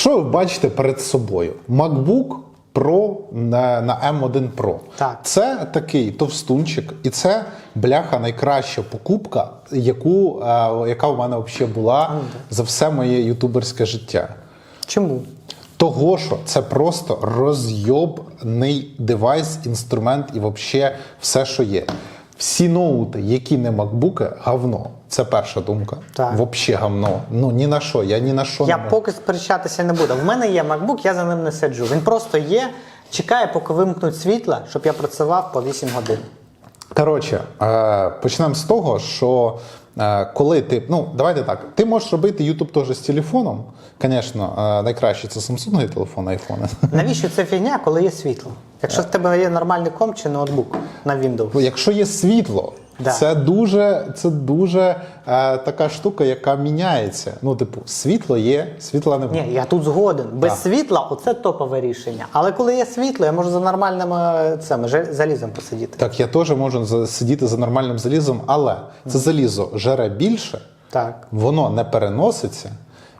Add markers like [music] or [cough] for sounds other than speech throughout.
Що ви бачите перед собою? MacBook Pro на, на M1 Pro. Так. Це такий товстунчик, і це бляха найкраща покупка, яку, е, яка у мене взагалі була за все моє ютуберське життя. Чому? Того, що це просто розйобний девайс, інструмент і взагалі все, що є. Всі ноути, які не макбуки, говно. Це перша думка. Так. Взагалі гавно. Ну ні на що. Я ні на що Я не можу. поки сперечатися не буду. В мене є MacBook, я за ним не сиджу. Він просто є, чекає, поки вимкнуть світла, щоб я працював по 8 годин. Коротше, е, почнемо з того, що коли ти. Ну, давайте так, ти можеш робити YouTube теж з телефоном. Звісно, е, найкраще це Samsung телефон, айфони. [laughs] Навіщо це фігня, коли є світло? Якщо в тебе є нормальний комп чи ноутбук на Windows. Якщо є світло, Да. це дуже, це дуже е, така штука, яка міняється. Ну, типу, світло є, світла немає. Ні, я тут згоден. Без Так. світла оце топове рішення. Але коли є світло, я можу за нормальним е, цим, залізом посидіти. Так, я теж можу сидіти за нормальним залізом, але це залізо жере більше, Так. воно не переноситься,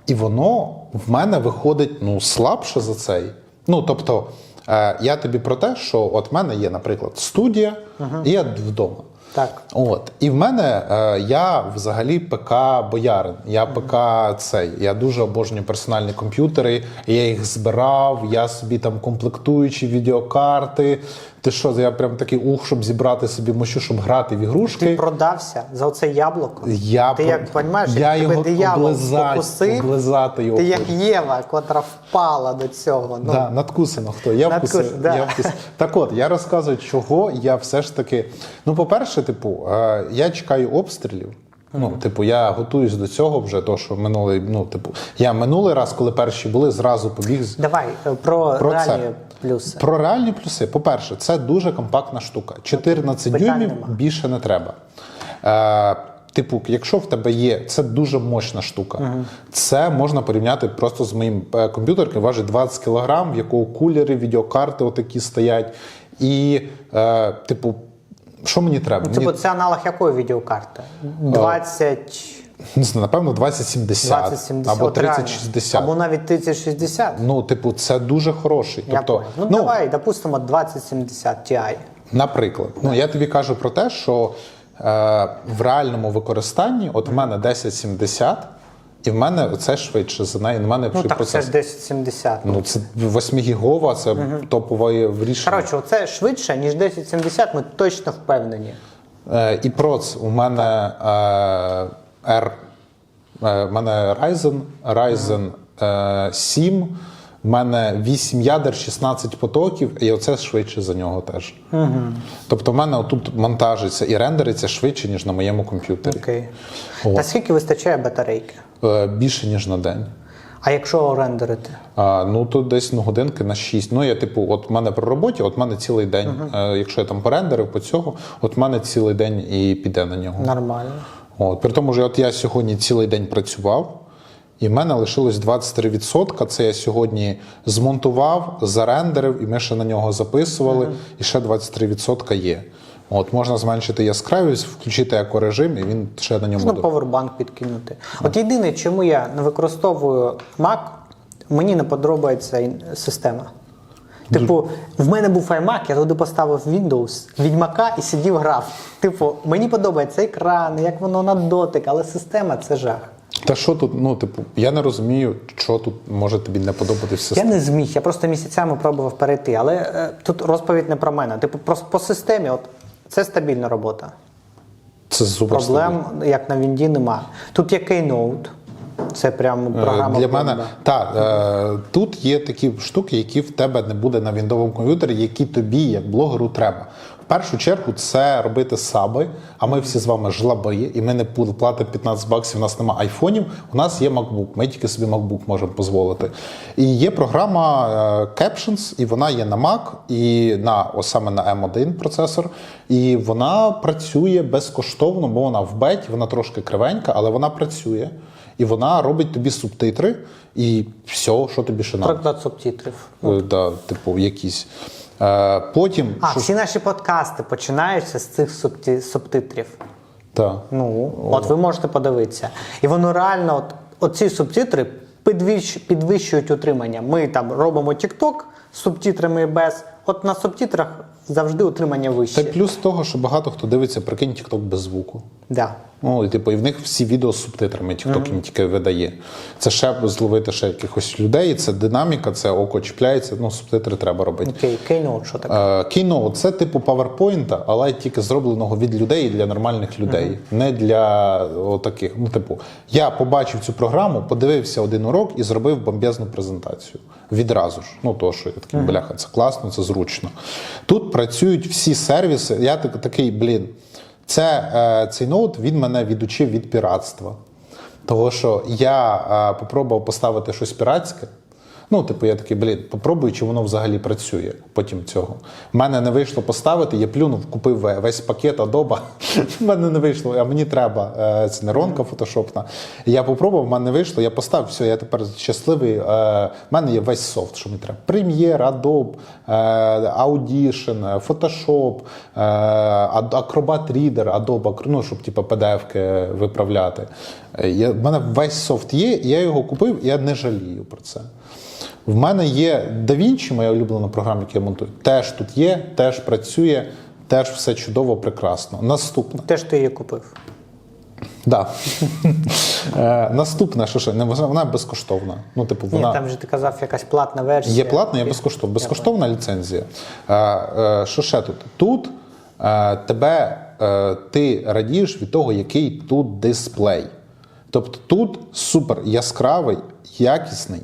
і воно в мене виходить ну, слабше за цей. Ну, тобто, е, я тобі про те, що от в мене є, наприклад, студія, і я вдома. Так. От і в мене е, я взагалі ПК боярин. Я ПК цей. Я дуже обожнюю персональні комп'ютери. Я їх збирав. Я собі там комплектуючі відеокарти. Ти що, я прям такий ух, щоб зібрати собі мощу, щоб грати в ігрушки. Ти продався за оце яблуко. Я ти про- як розумієш, я як його тебе диявол облизать, облизати його ти як. Єва, котра впала до цього. Ну, Да, надкусено хто. Я Надкус- вкусив. да. Я вкусив. Так от, я розказую, чого я все ж таки. Ну, по-перше, типу, е, я чекаю обстрілів. Ну, типу, я готуюсь до цього вже, то що минулий, ну, типу, я минулий раз, коли перші були, зразу побіг. з- Давай е, про, Про реальні це. плюси. Про реальні плюси. По-перше, це дуже компактна штука. 14 Питань дюймів нема. більше не треба. Е, типу, якщо в тебе є, це дуже мощна штука. Це можна порівняти просто з моїм е, комп'ютером, який важить 20 кг, в якого кулери, відеокарти отакі стоять. І, е, типу, що мені треба? Типу, Мені, це аналог якої відеокарти? 20, не знаю, напевно, 2070, 2070 або от реально. 3060. Або навіть 3060. Ну, типу, це дуже хороший. Я Тобто, понял. ну, давай, допустимо, 2070 Ti. Наприклад, ну я тобі кажу про те, що е, в реальному використанні, от в мене 1070, і в мене це швидше за неї. В мене Ну так, це процес. ж 1070. Ну це 8 гігова, це топове рішення. Коротше, оце швидше, ніж 1070, ми точно впевнені. Е, і проц у мене е, R, е, в мене Ryzen, Ryzen е, 7, в мене 8 ядер, 16 потоків, і оце швидше за нього теж. Тобто в мене отут монтажиться і рендериться швидше, ніж на моєму комп'ютері. Окей. От. Та скільки вистачає батарейки? Е, більше, ніж на день. А якщо рендерити? А, ну то десь ну, годинки на 6. Ну я типу, от в мене при роботі, от в мене цілий день. Е, якщо я там порендерив по цього, от в мене цілий день і піде на нього. Нормально. От, при тому, що от я сьогодні цілий день працював, і в мене лишилось 23%. Це я сьогодні змонтував, зарендерив, і ми ще на нього записували, і ще 23% є. От, можна зменшити яскравість, включити екорежим, і він ще на ньому буде. повербанк підкинути. От єдине, чому я не використовую Mac, мені не подобається система. Типу, в мене був iMac, я туди поставив Windows, Відьмака і сидів грав. Типу, мені подобається екран, як воно на дотик, але система це жах. Та що тут, ну, типу, я не розумію, що тут може тобі не подобатися. Я не зміг, я просто місяцями пробував перейти, але е, тут розповідь не про мене. Типу, про, по системі, от це стабільна робота. Це супер Проблем, як на Вінді, нема. Тут є Keynote, це прям Е, програма. Для мене так, е, тут є такі штуки, які в тебе не буде на віндовому комп'ютері, які тобі, як блогеру, треба. Першу чергу це робити саби, а ми всі з вами жлаби, і ми не платимо 15 баксів, у нас немає айфонів, у нас є MacBook, ми тільки собі MacBook можемо дозволити. І є програма е, Captions, і вона є на Mac, і на ось саме на M1 процесор. І вона працює безкоштовно, бо вона в беті, вона трошки кривенька, але вона працює. І вона робить тобі субтитри і все, що тобі ще треба. Переклад субтитрів. Е, Да, типу, якісь. Потім. А, що- всі наші подкасти починаються з цих субти- субтитрів. Так. Ну, от ви можете подивитися. І воно реально, от, оці субтитри підвищ- підвищують утримання. Ми там робимо TikTok з субтитрами без. От на субтитрах завжди утримання вище. плюс того, що багато хто дивиться, прикинь, TikTok без звуку. Да. Ну, і типу, і в них всі відео з субтитрами TikTok їм тільки видає. Це ще зловити ще якихось людей, це динаміка, це око чіпляється, ну, субтитри треба робити. Окей, Keynote, що таке? Е, Keynote – це типу PowerPoint, але тільки зробленого від людей і для нормальних людей, не для о, таких. Ну, типу, я побачив цю програму, подивився один урок і зробив бомбезну презентацію. Відразу ж. Ну, то, що я такий, бляха, це класно, це зручно. Тут працюють всі сервіси. Я так, такий, блін, це, е, цей ноут він мене відучив від піратства. Того, що я е, попробував поставити щось піратське. Ну, типу, я такий, блін, попробую, чи воно взагалі працює потім цього. У мене не вийшло поставити, я плюнув, купив весь пакет Adobe. [laughs] У мене не вийшло, а мені треба. е, Це нейронка фотошопна. Я попробував, в мене не вийшло, я поставив, все, я тепер щасливий. У мене є весь софт, що мені треба. Premiere, Adobe, е, Audition, Photoshop, е, Acrobat Reader, Adobe, ну, щоб типу, PDF-ки виправляти. Е, в мене весь софт є, я його купив, я не жалію про це. В мене є DaVinci, моя улюблена програма, яку я монтую. Теж тут є, теж працює, теж все чудово, прекрасно. Наступне. Те, що ти її купив. Да. [laughs] Е, Наступне, що ще, вона вона безкоштовна. Ну, типу, Ні, там же ти казав якась платна версія. є платна, є безкоштовна. Безкоштовна ліцензія. Е, е, Що ще тут? Тут тебе ти радієш від того, який тут дисплей. Тобто тут супер яскравий, якісний,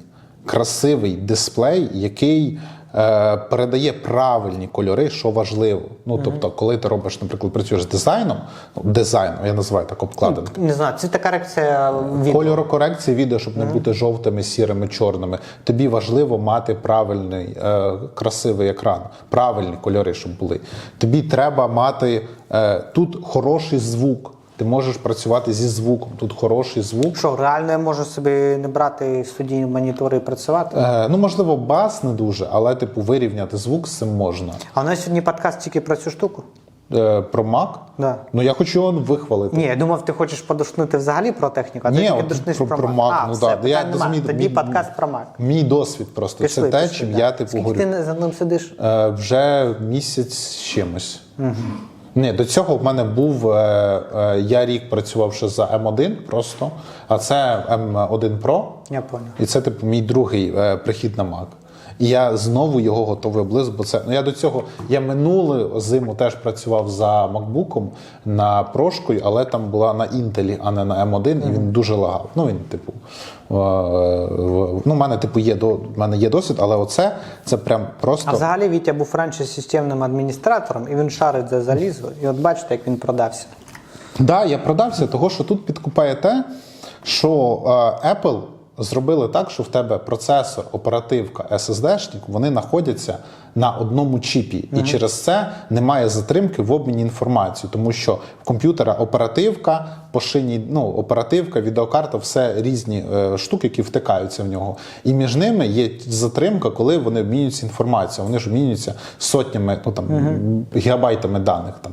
красивий дисплей, який е, передає правильні кольори, що важливо. Ну, тобто, коли ти робиш, наприклад, працюєш з дизайном, ну, дизайном, я називаю так обкладинки. Не знаю, це така реакція від Кольорокорекція відео, щоб не бути жовтими, сірими, чорними. Тобі важливо мати правильний, е, красивий екран, правильні кольори, щоб були. Тобі треба мати е, тут хороший звук. Ти можеш працювати зі звуком. Тут хороший звук. Що, реально я можу собі не брати студійні монітори і працювати? Е, ну, можливо, бас не дуже, але типу вирівняти звук з цим можна. А у нас сьогодні подкаст тільки про цю штуку? Е, про Mac? Да. Ну я хочу його вихвалити. Ні, я думав, ти хочеш подушнути взагалі про техніку, а ти Ні, тільки от душниш про- про, про Mac. А, ну все, да, питань я нема. розумію, Тоді мій- подкаст про Mac. Мій досвід просто Пішли, це те, пішли, чим да. я типу Скільки говорю. ти за ним сидиш? Е, вже місяць з чимось. Ні, до цього в мене був. Е, е, я рік працював ще за М1 просто, а це М1 Pro. Я понял. І це, типу, мій другий е, прихід на Mac. І я знову його готовий облиз, бо це. Ну я до цього я минулу зиму теж працював за MacBook на прошкою, але там була на Intel, а не на M1, і він дуже лагав. Ну він, типу, е, ну, в мене, типу, є до мене є досвід, але оце це прям просто. А взагалі Вітя був раніше системним адміністратором, і він шарить за залізо. І от бачите, як він продався. Да, я продався, того що тут підкупає те, що е, Apple зробили так, що в тебе процесор, оперативка, SSD-шник, вони знаходяться на одному чіпі, і через це немає затримки в обміні інформацією, тому що в комп'ютера оперативка, по шині, ну, оперативка, відеокарта, все різні е, штуки, які втикаються в нього. І між ними є затримка, коли вони обмінюються інформацією. Вони ж обмінюються сотнями, ну там гігабайтами даних, там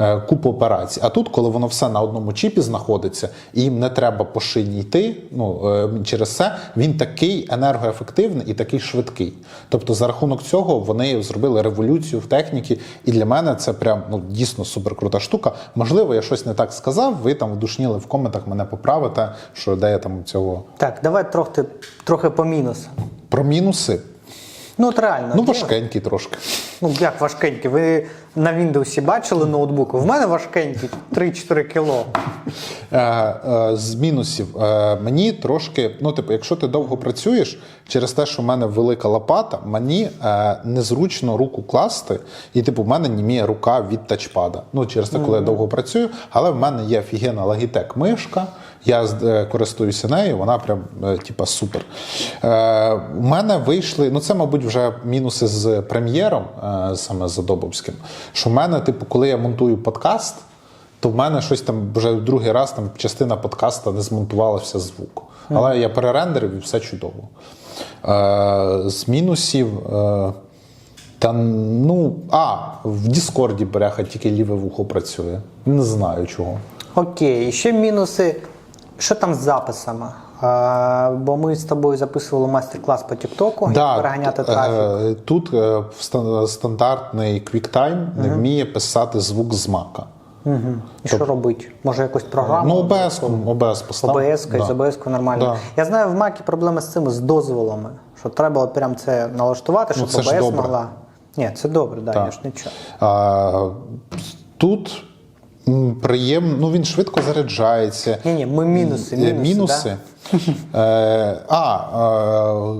е, купу операцій. А тут, коли воно все на одному чіпі знаходиться, і їм не треба по шині йти. Ну е, через це він такий енергоефективний і такий швидкий. Тобто, за рахунок цього вони зробили революцію в техніці, і для мене це прям ну дійсно суперкрута штука. Можливо, я щось не так сказав. Ви там вдушніли в коментах мене поправите, що де я там цього Так, давай трохи, трохи по мінус. про мінуси. Ну, от реально. Ну важкенький трошки. Ну, як важкенький? Ви на Windows бачили ноутбук? В мене важкенький 3-4 кіло. Е, е, з мінусів е, мені трошки, ну типу, якщо ти довго працюєш, через те, що в мене велика лопата, мені незручно руку класти, і типу, в мене німіє рука від тачпада. Ну, через те, коли я довго працюю, але в мене є офігенна Logitech мишка. Я користуюся нею, вона прям типа супер. У мене вийшли, ну це, мабуть, вже мінуси з прем'єром, саме з Адобовським. Що в мене, типу, коли я монтую подкаст, то в мене щось там вже в другий раз там частина подкаста не змонтувалася звук. Але я перерендерив і все чудово. Е, з мінусів. Е, та ну, а, в Діскорді, бляха, тільки ліве вухо працює. Не знаю чого. Окей, ще мінуси. Що там з записами? Бо ми з тобою записували майстер-клас по Тіктоку, як переганяти т- трафік. е, Тут е, стандартний QuickTime не вміє писати звук з мака. І що робити? Може якусь програму? Ну, ОБС, ОБС постав. ОБС, Да. з ОБС нормально. Да. Я знаю, в Макі проблеми з цими з дозволами. Що треба от прям це налаштувати, щоб Ну, це ОБС могла. Ні, це добре, да, Так. я ж нічого. А, тут приємно, ну він швидко заряджається. Ні, ні, ми мінуси. Е, Мінуси. мінуси. Е, а,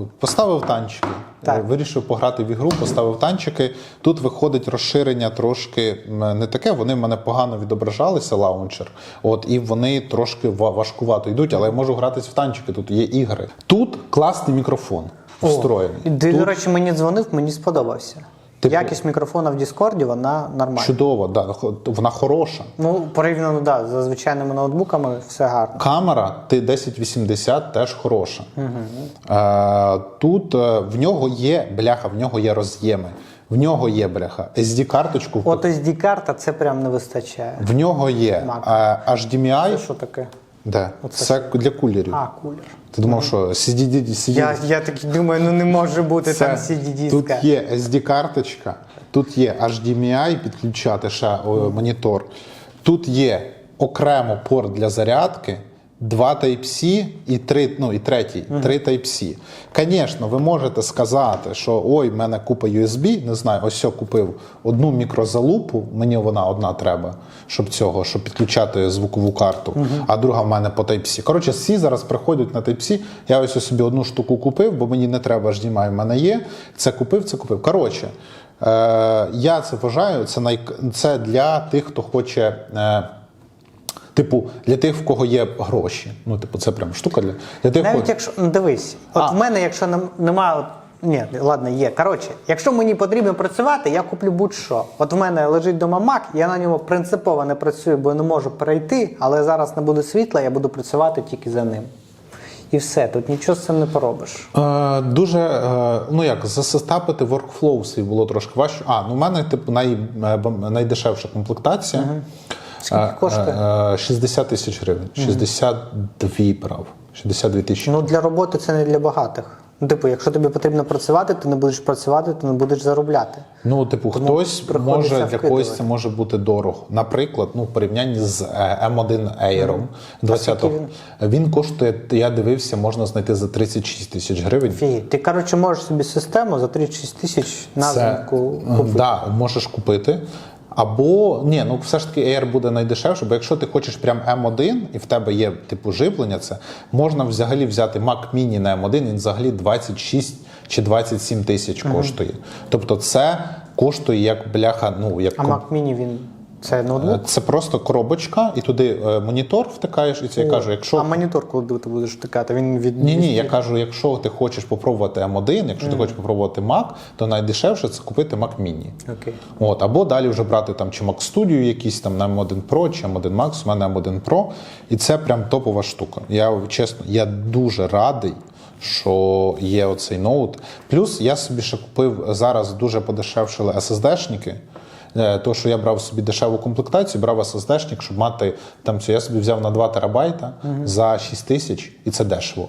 е, поставив танчики. Так. Вирішив пограти в ігру, поставив танчики. Тут виходить розширення трошки не таке. Вони в мене погано відображалися, лаунчер. От і вони трошки ва- важкувато йдуть, але я можу гратись в танчики. Тут є ігри. Тут класний мікрофон встроєний. О, Ти, Тут до речі, мені дзвонив, мені сподобався. Типу- Якість мікрофона в Діскорді, вона нормальна. чудово, да, вона хороша. Ну, порівняно, да, за звичайними ноутбуками все гарно. Камера T1080 теж хороша. Е, тут е, в нього є бляха, в нього є роз'єми. В нього є бляха. SD-карточку, От SD-карта це прям не вистачає. в нього є Mac. е, HDMI. Це що таке? Де? Це для кулерів. А, кулер. Ти думав, що CDD, CDD Я, я такий думаю, ну не може бути Це- там cd Тут диска є SD-карточка, тут є HDMI, підключати ще о, монітор. Тут є окремо порт для зарядки, два Type-C і три, ну і третій, три Type-C. Звісно, ви можете сказати, що ой, в мене купа USB, не знаю, ось я купив одну мікрозалупу, мені вона одна треба, щоб цього, щоб підключати звукову карту, а друга в мене по Type-C. Коротше, всі зараз приходять на Type-C. Я ось собі одну штуку купив, бо мені не треба HDMI, в мене є. Це купив, це купив. Коротше, е, я це вважаю, це, най... це для тих, хто хоче. Е, Типу, для тих, в кого є гроші. Ну, типу, це прям штука для, для тих, Навіть хто... якщо ну, дивись, от А. в мене, якщо нем- немає. Ні, ладно, є. Коротше, якщо мені потрібно працювати, я куплю будь-що. От в мене лежить дома Mac, я на ньому принципово не працюю, бо не можу перейти, але зараз не буде світла, я буду працювати тільки за ним. І все, тут нічого з цим не поробиш. Е, дуже, е, ну як, засетапити workflow свій було трошки важче. А, ну в мене типу най, е, найдешевша комплектація. Скільки коштує? е, е, 60 тисяч гривень. 62 прав. 62 тисячі. Ну для роботи це не для багатих. Ну, Типу, якщо тобі потрібно працювати, ти не будеш працювати, ти не будеш заробляти. Ну, типу, хтось може для когось це може бути дорого. Наприклад, ну в порівнянні з е, M1 Air 20-го. скільки Він коштує, я дивився, можна знайти за 36 тисяч гривень. Фі, ти коротше можеш собі систему за 36 тисяч на Це, е, купити. да, можеш купити. Або ні, ну все ж таки Air буде найдешевше, бо якщо ти хочеш прям M1 і в тебе є типу живлення, це можна взагалі взяти Mac Mini на M1, він взагалі 26 чи 27 тисяч коштує. Тобто це коштує як бляха, ну як А Mac Mini він це ноутбук? Це просто коробочка, і туди е, монітор втикаєш, і це я кажу, якщо А монітор, коли ти будеш втикати, він від ні, ні, я кажу, якщо ти хочеш попробувати M1, якщо ти хочеш попробувати Mac, то найдешевше це купити Mac Mini. Окей. От, або далі вже брати там чи Mac Studio якийсь там на M1 Pro, чи M1 Max, у мене M1 Pro. І це прям топова штука. Я чесно, я дуже радий. Що є оцей ноут. Плюс я собі ще купив зараз дуже подешевшили SSD-шники. Е, То, що я брав собі дешеву комплектацію, брав SSD-шник, щоб мати там цю. Я собі взяв на 2 терабайта за 6 тисяч, і це дешево.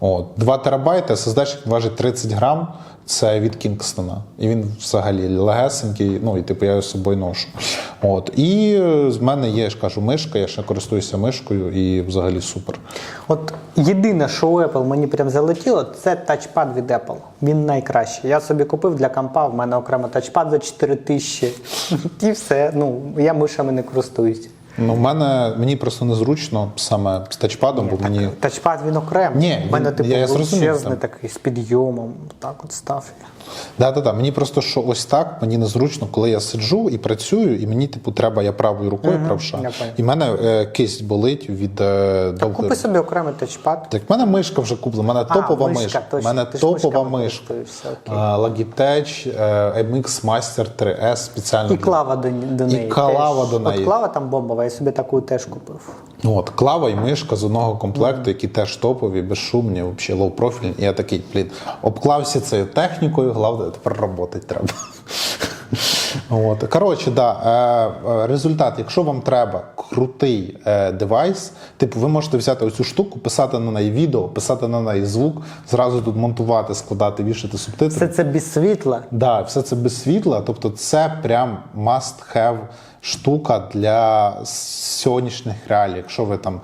От, 2 терабайти, SSD-шник важить 30 грам, це від Кінгстона. І він взагалі легесенький, ну і типу я його з собою ношу. От. І е, з мене є, я ж кажу, мишка, я ще користуюся мишкою і взагалі супер. От єдине, що у Apple мені прям залетіло, це тачпад від Apple. Він найкращий. Я собі купив для компа, в мене окремо тачпад за 4 тисячі. І все. Ну, я мишами не користуюсь. Ну, в мене мені просто незручно саме з тачпадом, бо мені. Тачпад він окремо. Ні, У мене він- типу я зрозумів, величезний там. такий з підйомом. Так от став. Да, да, да. Мені просто що ось так, мені незручно, коли я сиджу і працюю, і мені, типу, треба, я правою рукою правша. понял. І в мене е, кисть болить від е, довгої. Купи собі окремий тачпад. Так, в мене мишка вже куплена, в мене А, топова мишка, точно, мене ти ж топова мишками мишка. користуєшся, окей. Logitech е, MX Master 3S спеціально. І для- клава до, до неї. клава теж. до неї. От клава там бомбова, я собі таку теж купив. От, клава і мишка з одного комплекту, які теж топові, безшумні, взагалі лоу-профільні. Я такий, блін, обклався цією технікою, головне, тепер роботи треба. От. Коротше, да, е, е, результат, якщо вам треба крутий е, девайс, типу ви можете взяти оцю штуку, писати на неї відео, писати на неї звук, зразу тут монтувати, складати, вішати субтитри. Все це без світла. Да, все це без світла. Тобто, це прям must have штука для сьогоднішніх реалій. Якщо ви там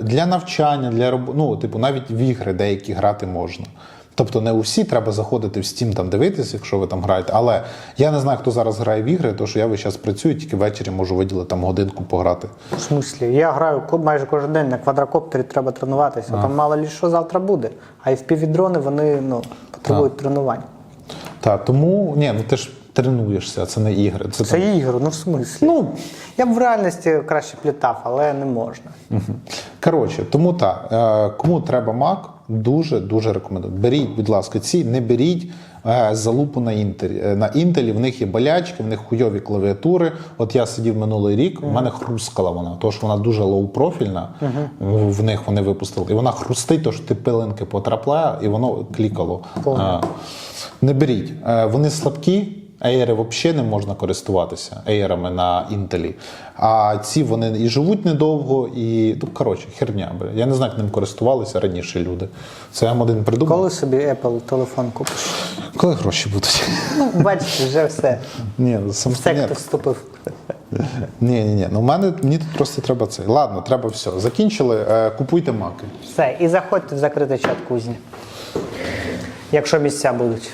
для навчання, для роботи, ну, типу, навіть в ігри деякі грати можна. Тобто не усі треба заходити в Steam там дивитися, якщо ви там граєте. Але я не знаю, хто зараз грає в ігри, тому що я весь час працюю, тільки ввечері можу виділити там годинку пограти. В смислі, я граю майже кожен день на квадрокоптері треба тренуватися. Там мало ли що завтра буде. А і впівдрони вони ну, потребують тренувань. Та, тому ні, ну ти ж тренуєшся, це не ігри. Це, Це там, ігри, ну в смислі. Ну, я б в реальності краще плітав, але не можна. Коротше, тому так, е, кому треба Mac, дуже дуже рекомендую. Беріть, будь ласка, ці не беріть е, залупу на інтелі. Е, На інтелі в них є болячки, в них хуйові клавіатури. От я сидів минулий рік, в мене хрускала вона, тому що вона дуже лоу-профільна. В- них вони випустили. І вона хрустить, то що ти пилинки потрапляє, і воно клікало. Е, Не беріть. Вони слабкі. Ейри взагалі не можна користуватися ейрами на інтелі. А ці вони і живуть недовго, і ну, коротше, херня. Я не знаю, як ним користувалися раніше люди. Це я один придумав. Коли собі Apple телефон купиш? Коли гроші будуть? Ну, бачиш, вже все. Ні, сам В сектор вступив. ні, ні, ні. Ну, в мене мені тут просто треба це. Ладно, треба все. Закінчили. Е, Купуйте маки. Все, і заходьте в закритий чат кузні. Якщо місця будуть.